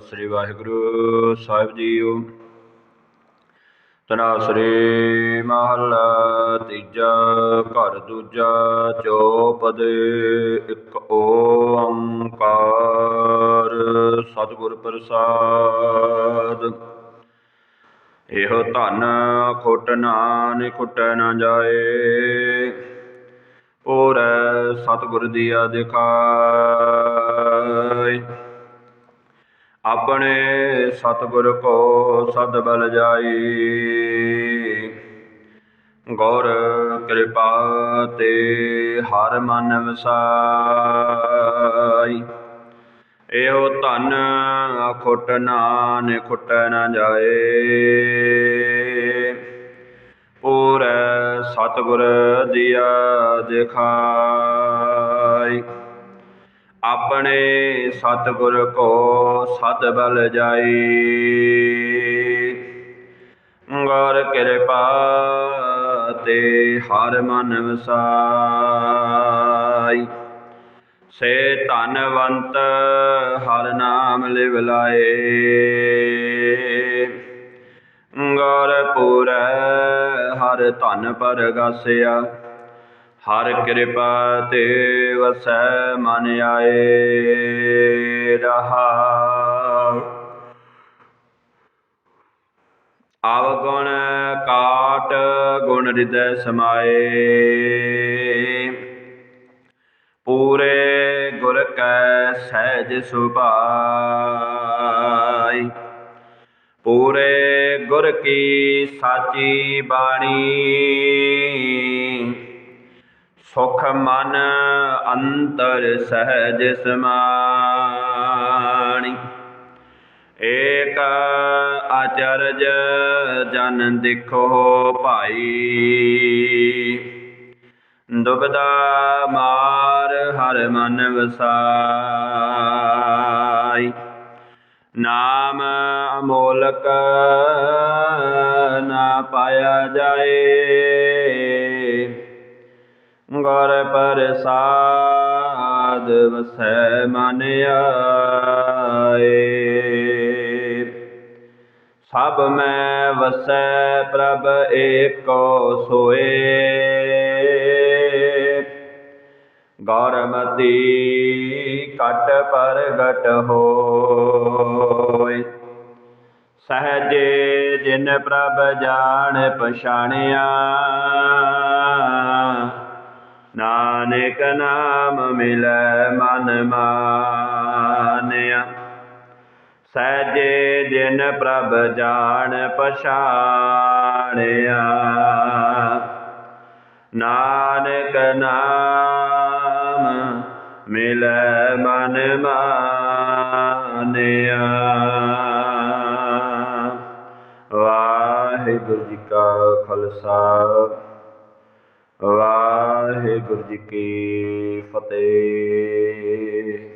ਸ੍ਰੀ ਵਾਹਿਗੁਰੂ ਸਾਹਿਬ JIO. ਤਨਾਸਰੇ ਮਹਲਾ ਤੀਜਾ, ਘਰ ਦੂਜਾ, ਚੌਪਦ, ਇੱਕ ਓੰਕਾਰ, ਸਤਿਗੁਰ ਪ੍ਰਸਾਦ। ਇਹੋ ਧਨ ਖੁੱਟ ਨਾਨਿ ਖੁੱਟੈ ਨਾ ਜਾਏ ਔਰ ਸਤਿਗੁਰ ਦੀ ਦਿਖਾਈ ਆਪਣੇ ਸਤਿਗੁਰ ਕੋ ਸਦ ਬਲ ਜਾਈ। ਗੌਰ ਕਿਰਪਾ ਤੇ ਹਰ ਮਨ ਵਸਾਈ। ਇਹੋ ਧਨ ਖੁੱਟ ਨਾ ਨਾਨਿ ਖੁੱਟ ਨਾ ਜਾਏ। ਪੂਰੈ ਸਤਿਗੁਰ ਦੀਆ ਦਿਖਾਈ ਆਪਣੇ ਸਤਿਗੁਰ ਕੋ ਸਤ ਬਲ ਜਾਈ। ਗੌਰ ਕਿਰਪਾ ਤੇ ਹਰ ਮਨ ਵਸਾਈ। ਸੇ ਧਨਵੰਤ ਹਰ ਨਾਮ ਲਿਵ ਲਾਏ। ਗੌਰ ਪੂਰੈ ਹਰ ਧਨ ਪਰਗਾਸਿਆ ਹਰ ਕਿਰਪਾ ਤੇ ਵਸੈ ਮਨ ਆਏ ਰਹਾ। ਅਵਗੁਣ ਕਾਟ ਗੁਣ ਹਿਰਦੈ ਸਮਾਏ। ਪੂਰੇ ਗੁਰ ਕੈ ਸਹਿਜ ਸੁਭਾਈ ਪੂਰੇ ਗੁਰ ਕੀ ਸਾਚੀ ਬਾਣੀ। ਸੁਖ ਮਨ ਅੰਤਰ ਸਹਿਜ ਸਮਾਣੀ। ਏਕ ਆਚਰਜ ਜਨ ਦਿਖੋ ਭਾਈ। ਦੁਬਦਾ ਮਾਰ ਹਰ ਮਨ ਵਸਾਈ। ਨਾਮ ਅਮੋਲਕ ਨਾ ਪਾਇਆ ਜਾਏ। ਗੁਰ ਪ੍ਰਸਾਦ ਵਸੈ ਮਨ ਆਏ। ਸਭ ਮੈਂ ਵਸੈ ਪ੍ਰਭ ਏਕੋ ਸੋਏ। ਗੌਰਮਤੀ ਕਟ ਪ੍ਰਗਟ ਹੋਇ ਸਹਜੇ ਜਿਨ ਪ੍ਰਭ ਜਾਣ ਪਛਾਣਿਆ। ਨਾਨਕ ਨਾਮ ਮਿਲੈ ਮਨ ਮਾਨਿਆ। ਸਹਜੇ ਦਿਨ ਪ੍ਰਭ ਜਾਣ ਪਛਾਣਿਆ। ਨਾਨਕ ਨਾਮ ਮਿਲੈ ਮਨ ਮਾਨਿਆ। ਵਾਹਿਗੁਰੂ ਜੀ ਕਾ ਖਾਲਸਾ। ਵਾਹਿਗੁਰੂ ਜੀ ਕੀ ਫਤਿਹ।